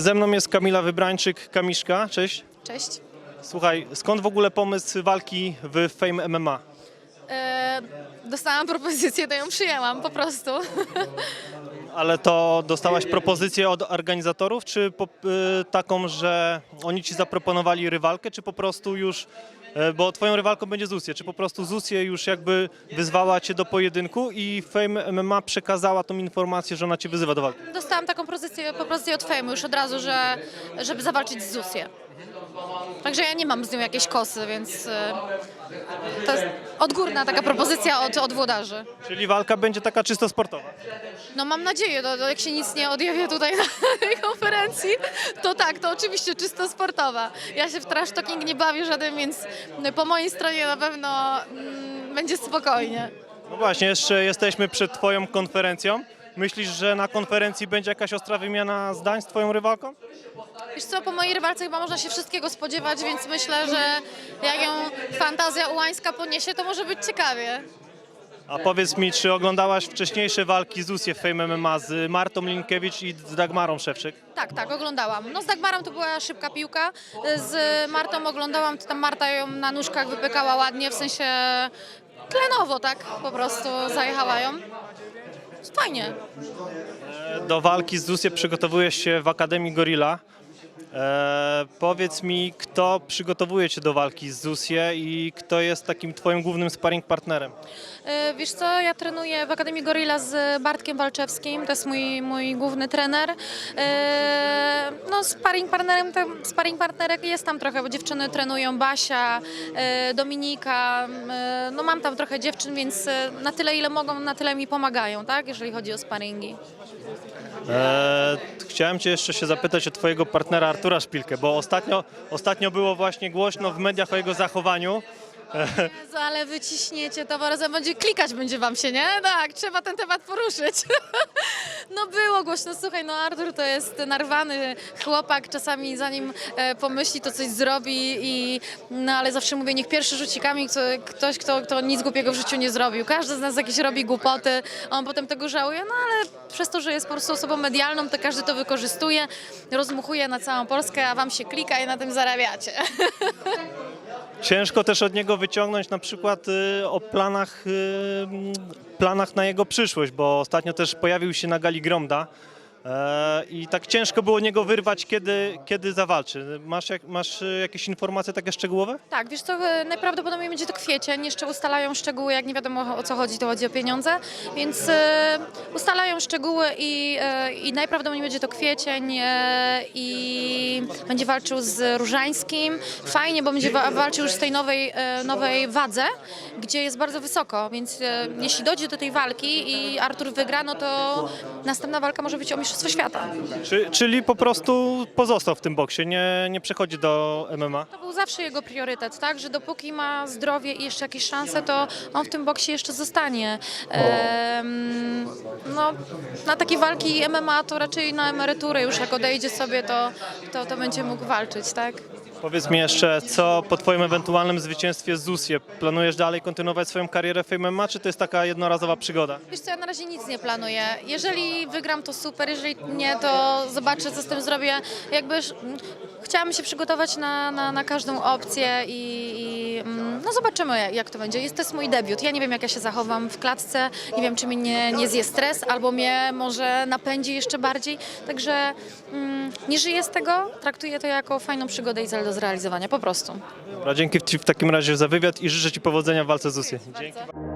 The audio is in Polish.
Ze mną jest Kamila Wybrańczyk, Kamiszka, cześć. Cześć. Słuchaj, skąd w ogóle pomysł walki w Fame MMA? E, dostałam propozycję, to ją przyjęłam po prostu. Ale to dostałaś propozycję od organizatorów, czy po, y, taką, że oni ci zaproponowali rywalkę, czy po prostu już, bo twoją rywalką będzie Zusie, czy po prostu Zusie już jakby wyzwała cię do pojedynku i Fame MMA przekazała tą informację, że ona cię wyzywa do walki? Dostałam taką propozycję, propozycję od Fejmu już od razu, że, żeby zawalczyć z Zusię. Także ja nie mam z nią jakiejś kosy, więc e, to jest odgórna taka propozycja od, od włodarzy. Czyli walka będzie taka czysto sportowa. No mam nadzieję, to, to jak się nic nie odjawie tutaj na tej konferencji, to tak, to oczywiście czysto sportowa. Ja się w trash talking nie bawię żaden, więc po mojej stronie na pewno mm, będzie spokojnie. No właśnie, jeszcze jesteśmy przed twoją konferencją. Myślisz, że na konferencji będzie jakaś ostra wymiana zdań z twoją rywalką? Wiesz co, po mojej rywalce chyba można się wszystkiego spodziewać, więc myślę, że jak ją fantazja ułańska poniesie, to może być ciekawie. A powiedz mi, czy oglądałaś wcześniejsze walki Zusie w Fame MMA z Martą Linkiewicz i z Dagmarą Szewczyk? Tak, tak, oglądałam. No z Dagmarą to była szybka piłka, z Martą oglądałam, to tam Marta ją na nóżkach wypykała ładnie, w sensie tlenowo, tak, po prostu zajechała ją. Fajnie. Do walki z Zusie przygotowujesz się w Akademii Gorilla. E, powiedz mi, kto przygotowuje cię do walki z Zusie i kto jest takim twoim głównym sparring partnerem? E, Wiesz co, ja trenuję w Akademii Gorilla z Bartkiem Walczewskim, to jest mój, mój główny trener. E, No sparring partnerem, tam- sparring partnerek jest tam trochę, bo dziewczyny trenują, Basia, e, Dominika, e, no mam tam trochę dziewczyn, więc e, na tyle ile mogą, na tyle mi pomagają, tak, jeżeli chodzi o sparingi. E, chciałem cię jeszcze się zapytać o twojego partnera Artura Szpilkę, bo ostatnio, ostatnio było właśnie głośno w mediach o jego zachowaniu. Jezu, ale wyciśniecie to, bo razem będzie klikać będzie wam się, nie? Tak, trzeba ten temat poruszyć. No było głośno, słuchaj, no Artur to jest narwany chłopak, czasami zanim e, pomyśli, to coś zrobi i no ale zawsze mówię, niech pierwszy rzuci kamień kto, ktoś, kto, kto nic głupiego w życiu nie zrobił. Każdy z nas jakieś robi głupoty, on potem tego żałuje, no ale przez to, że jest po prostu osobą medialną, to każdy to wykorzystuje, rozmuchuje na całą Polskę, a wam się klika i na tym zarabiacie. Ciężko też od niego wyciągnąć na przykład y, o planach, y, planach na jego przyszłość, bo ostatnio też pojawił się na gali Gromda i tak ciężko było niego wyrwać, kiedy, kiedy zawalczy. Masz, masz y, jakieś informacje takie szczegółowe? Tak, wiesz co, e, najprawdopodobniej będzie to kwiecień, jeszcze ustalają szczegóły, jak nie wiadomo o co chodzi, to chodzi o pieniądze, więc e, ustalają szczegóły i, e, i najprawdopodobniej będzie to kwiecień e, i będzie walczył z Różańskim. Fajnie, bo będzie wa- walczył już z tej nowej, e, nowej wadze, gdzie jest bardzo wysoko, więc e, jeśli dojdzie do tej walki i Artur wygra, no to następna walka może być o Mistrzostwo Świata. Czy, czyli po prostu pozostał w tym boksie, nie, nie przechodzi do MMA? To był zawsze jego priorytet, tak? Że dopóki ma zdrowie i jeszcze jakieś szanse, to on w tym boksie jeszcze zostanie. Em, no, na takie walki MMA to raczej na emeryturę już jak odejdzie sobie, to, to, to będzie mógł walczyć, tak? Powiedz mi jeszcze, co po twoim ewentualnym zwycięstwie z Zusie? Planujesz dalej kontynuować swoją karierę w MMA, czy to jest taka jednorazowa przygoda? Wiesz co, ja na razie nic nie planuję. Jeżeli wygram, to super, jeżeli nie, to zobaczę, co z tym zrobię. Jakby sz- m, chciałam się przygotować na, na, na każdą opcję i, i mm, no zobaczymy, jak, to będzie. Jest, to jest mój debiut. Ja nie wiem, jak ja się zachowam w klatce, nie wiem, czy mnie nie, nie zje stres, albo mnie może napędzi jeszcze bardziej. Także mm, nie żyję z tego, traktuję to jako fajną przygodę i cel do zrealizowania, po prostu. Dobra, dzięki Ci w takim razie za wywiad i życzę Ci powodzenia w walce z Zusie. Dzięki. Bardzo.